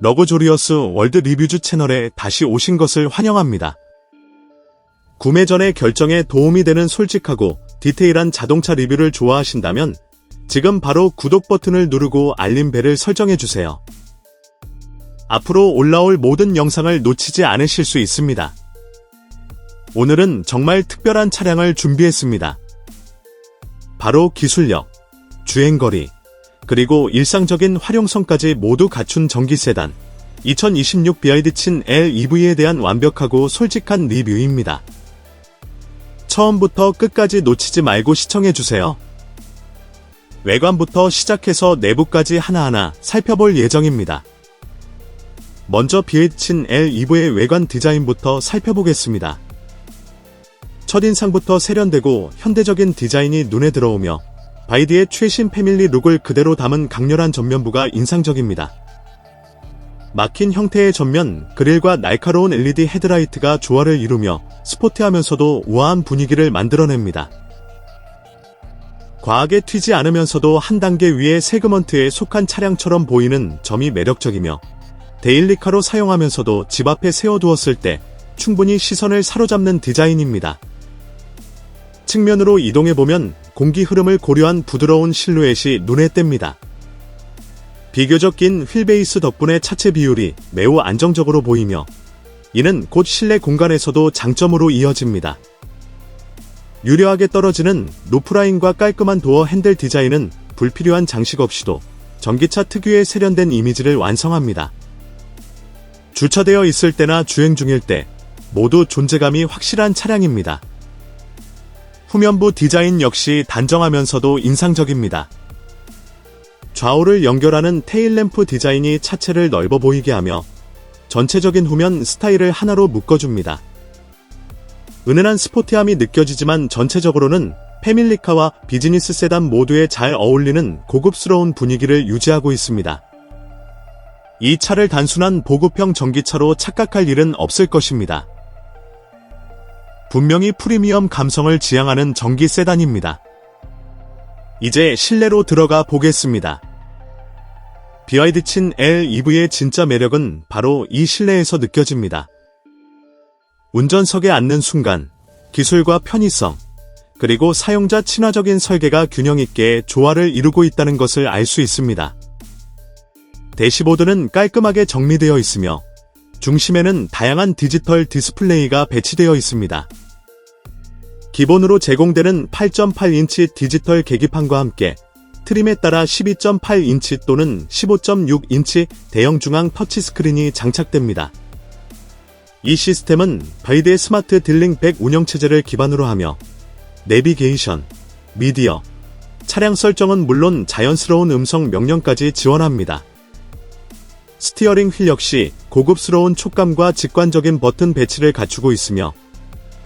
러그조리어스 월드 리뷰즈 채널에 다시 오신 것을 환영합니다. 구매 전의 결정에 도움이 되는 솔직하고 디테일한 자동차 리뷰를 좋아하신다면 지금 바로 구독 버튼을 누르고 알림 벨을 설정해주세요. 앞으로 올라올 모든 영상을 놓치지 않으실 수 있습니다. 오늘은 정말 특별한 차량을 준비했습니다. 바로 기술력, 주행거리, 그리고 일상적인 활용성까지 모두 갖춘 전기 세단 2026 BID-친 L EV에 대한 완벽하고 솔직한 리뷰입니다. 처음부터 끝까지 놓치지 말고 시청해주세요. 외관부터 시작해서 내부까지 하나하나 살펴볼 예정입니다. 먼저 BID-친 L EV의 외관 디자인부터 살펴보겠습니다. 첫인상부터 세련되고 현대적인 디자인이 눈에 들어오며 바이디의 최신 패밀리 룩을 그대로 담은 강렬한 전면부가 인상적입니다. 막힌 형태의 전면, 그릴과 날카로운 LED 헤드라이트가 조화를 이루며 스포티하면서도 우아한 분위기를 만들어냅니다. 과하게 튀지 않으면서도 한 단계 위의 세그먼트에 속한 차량처럼 보이는 점이 매력적이며 데일리카로 사용하면서도 집 앞에 세워두었을 때 충분히 시선을 사로잡는 디자인입니다. 측면으로 이동해보면 공기 흐름을 고려한 부드러운 실루엣이 눈에 띕니다. 비교적 긴 휠베이스 덕분에 차체 비율이 매우 안정적으로 보이며 이는 곧 실내 공간에서도 장점으로 이어집니다. 유려하게 떨어지는 루프라인과 깔끔한 도어 핸들 디자인은 불필요한 장식 없이도 전기차 특유의 세련된 이미지를 완성합니다. 주차되어 있을 때나 주행 중일 때 모두 존재감이 확실한 차량입니다. 후면부 디자인 역시 단정하면서도 인상적입니다. 좌우를 연결하는 테일램프 디자인이 차체를 넓어 보이게 하며 전체적인 후면 스타일을 하나로 묶어줍니다. 은은한 스포티함이 느껴지지만 전체적으로는 패밀리카와 비즈니스 세단 모두에 잘 어울리는 고급스러운 분위기를 유지하고 있습니다. 이 차를 단순한 보급형 전기차로 착각할 일은 없을 것입니다. 분명히 프리미엄 감성을 지향하는 전기 세단입니다. 이제 실내로 들어가 보겠습니다. BYD-친 L EV의 진짜 매력은 바로 이 실내에서 느껴집니다. 운전석에 앉는 순간 기술과 편의성, 그리고 사용자 친화적인 설계가 균형 있게 조화를 이루고 있다는 것을 알 수 있습니다. 대시보드는 깔끔하게 정리되어 있으며 중심에는 다양한 디지털 디스플레이가 배치되어 있습니다. 기본으로 제공되는 8.8인치 디지털 계기판과 함께 트림에 따라 12.8인치 또는 15.6인치 대형 중앙 터치스크린이 장착됩니다. 이 시스템은 바이드의 스마트 딜링 100 운영체제를 기반으로 하며 내비게이션, 미디어, 차량 설정은 물론 자연스러운 음성 명령까지 지원합니다. 스티어링 휠 역시 고급스러운 촉감과 직관적인 버튼 배치를 갖추고 있으며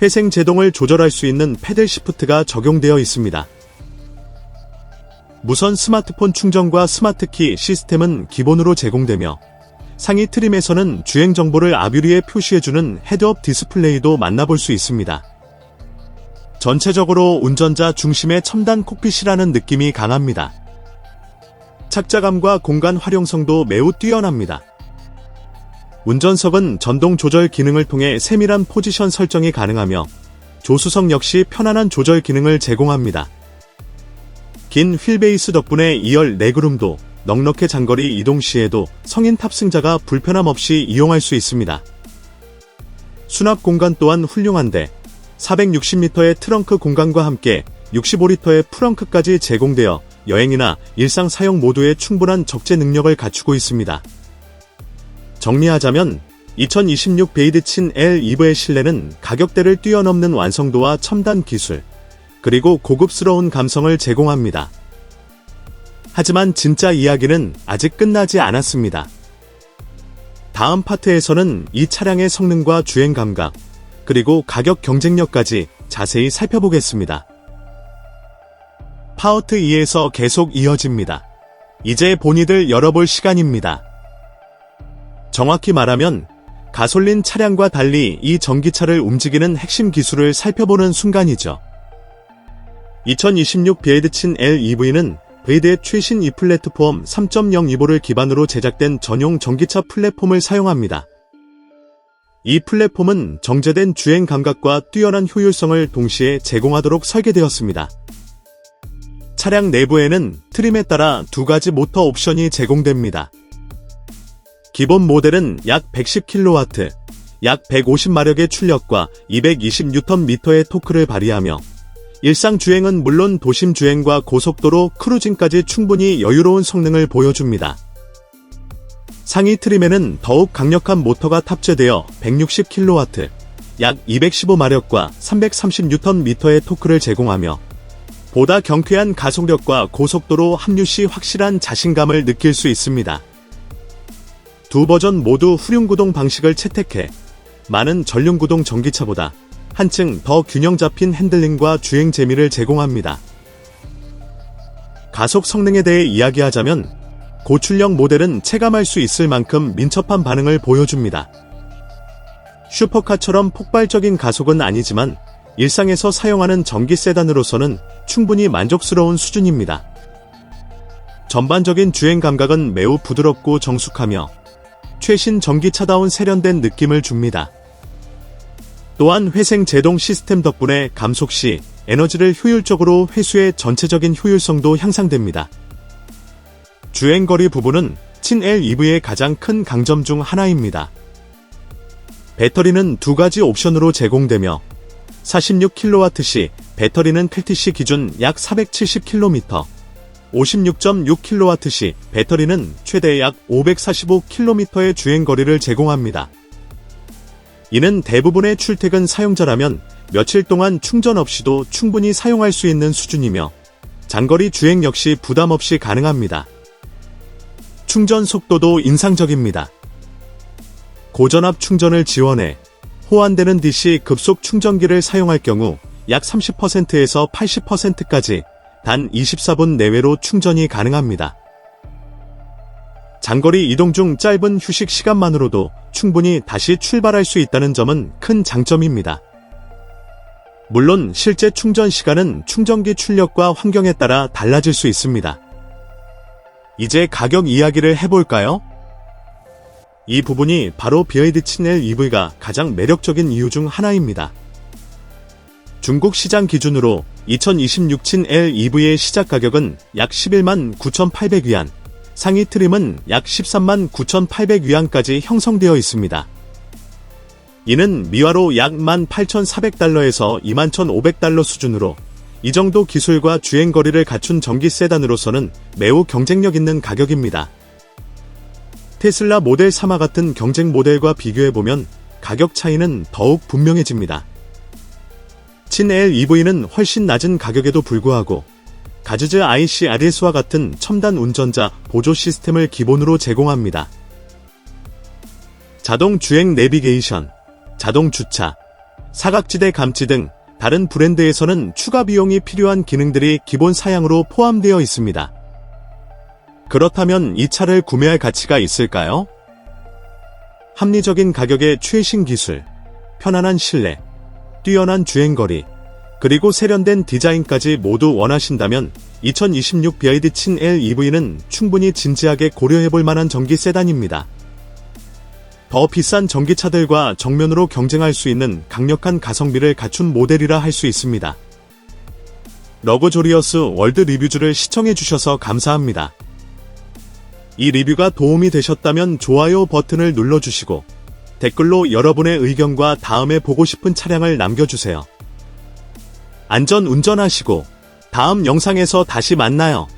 회생 제동을 조절할 수 있는 패들 시프트가 적용되어 있습니다. 무선 스마트폰 충전과 스마트키 시스템은 기본으로 제공되며 상위 트림에서는 주행 정보를 아뷰리에 표시해주는 헤드업 디스플레이도 만나볼 수 있습니다. 전체적으로 운전자 중심의 첨단 콕핏이라는 느낌이 강합니다. 착자감과 공간 활용성도 매우 뛰어납니다. 운전석은 전동 조절 기능을 통해 세밀한 포지션 설정이 가능하며 조수석 역시 편안한 조절 기능을 제공합니다. 긴 휠베이스 덕분에 2열 레그룸도 넉넉해 장거리 이동 시에도 성인 탑승자가 불편함 없이 이용할 수 있습니다. 수납 공간 또한 훌륭한데 460m의 트렁크 공간과 함께 65리터의 프렁크까지 제공되어 여행이나 일상 사용 모두에 충분한 적재 능력을 갖추고 있습니다. 정리하자면 2026 베이드 친 L 이브의 실내는 가격대를 뛰어넘는 완성도와 첨단 기술, 그리고 고급스러운 감성을 제공합니다. 하지만 진짜 이야기는 아직 끝나지 않았습니다. 다음 파트에서는 이 차량의 성능과 주행 감각, 그리고 가격 경쟁력까지 자세히 살펴보겠습니다. 파워트 2에서 계속 이어집니다. 이제 본이들 열어볼 시간입니다. 정확히 말하면 가솔린 차량과 달리 이 전기차를 움직이는 핵심 기술을 살펴보는 순간이죠. 2026 비에드친 L EV는 베이드의 최신 이 플랫폼 3.0 이보를 기반으로 제작된 전용 전기차 플랫폼을 사용합니다. 이 플랫폼은 정제된 주행 감각과 뛰어난 효율성을 동시에 제공하도록 설계되었습니다. 차량 내부에는 트림에 따라 두 가지 모터 옵션이 제공됩니다. 기본 모델은 약 110kW, 약 150마력의 출력과 220Nm의 토크를 발휘하며 일상 주행은 물론 도심 주행과 고속도로 크루징까지 충분히 여유로운 성능을 보여줍니다. 상위 트림에는 더욱 강력한 모터가 탑재되어 160kW, 약 215마력과 330Nm의 토크를 제공하며 보다 경쾌한 가속력과 고속도로 합류 시 확실한 자신감을 느낄 수 있습니다. 두 버전 모두 후륜구동 방식을 채택해 많은 전륜구동 전기차보다 한층 더 균형 잡힌 핸들링과 주행 재미를 제공합니다. 가속 성능에 대해 이야기하자면 고출력 모델은 체감할 수 있을 만큼 민첩한 반응을 보여줍니다. 슈퍼카처럼 폭발적인 가속은 아니지만 일상에서 사용하는 전기 세단으로서는 충분히 만족스러운 수준입니다. 전반적인 주행 감각은 매우 부드럽고 정숙하며 최신 전기차다운 세련된 느낌을 줍니다. 또한 회생 제동 시스템 덕분에 감속 시 에너지를 효율적으로 회수해 전체적인 효율성도 향상됩니다. 주행거리 부분은 친 LEV의 가장 큰 강점 중 하나입니다. 배터리는 두 가지 옵션으로 제공되며 46kW 시 배터리는 펠티시 기준 약 470km, 56.6kW 시 배터리는 최대 약 545km의 주행거리를 제공합니다. 이는 대부분의 출퇴근 사용자라면 며칠 동안 충전 없이도 충분히 사용할 수 있는 수준이며 장거리 주행 역시 부담 없이 가능합니다. 충전 속도도 인상적입니다. 고전압 충전을 지원해 호환되는 DC 급속 충전기를 사용할 경우 약 30%에서 80%까지 단 24분 내외로 충전이 가능합니다. 장거리 이동 중 짧은 휴식 시간만으로도 충분히 다시 출발할 수 있다는 점은 큰 장점입니다. 물론 실제 충전 시간은 충전기 출력과 환경에 따라 달라질 수 있습니다. 이제 가격 이야기를 해볼까요? 이 부분이 바로 BYD 친L EV가 가장 매력적인 이유 중 하나입니다. 중국 시장 기준으로 2026 친L EV의 시작 가격은 약 11만 9,800위안, 상위 트림은 약 13만 9,800위안까지 형성되어 있습니다. 이는 미화로 약 18,400달러에서 21,500달러 수준으로 이 정도 기술과 주행거리를 갖춘 전기 세단으로서는 매우 경쟁력 있는 가격입니다. 테슬라 모델 3와 같은 경쟁 모델과 비교해보면 가격 차이는 더욱 분명해집니다. 친-L EV는 훨씬 낮은 가격에도 불구하고 가즈즈 IC RS와 같은 첨단 운전자 보조 시스템을 기본으로 제공합니다. 자동 주행 내비게이션, 자동 주차, 사각지대 감지 등 다른 브랜드에서는 추가 비용이 필요한 기능들이 기본 사양으로 포함되어 있습니다. 그렇다면 이 차를 구매할 가치가 있을까요? 합리적인 가격의 최신 기술, 편안한 실내, 뛰어난 주행거리, 그리고 세련된 디자인까지 모두 원하신다면 2026 BYD 친 L EV는 충분히 진지하게 고려해볼 만한 전기 세단입니다. 더 비싼 전기차들과 정면으로 경쟁할 수 있는 강력한 가성비를 갖춘 모델이라 할 수 있습니다. 러그조리어스 월드 리뷰즈를 시청해주셔서 감사합니다. 이 리뷰가 도움이 되셨다면 좋아요 버튼을 눌러주시고 댓글로 여러분의 의견과 다음에 보고 싶은 차량을 남겨주세요. 안전 운전하시고 다음 영상에서 다시 만나요.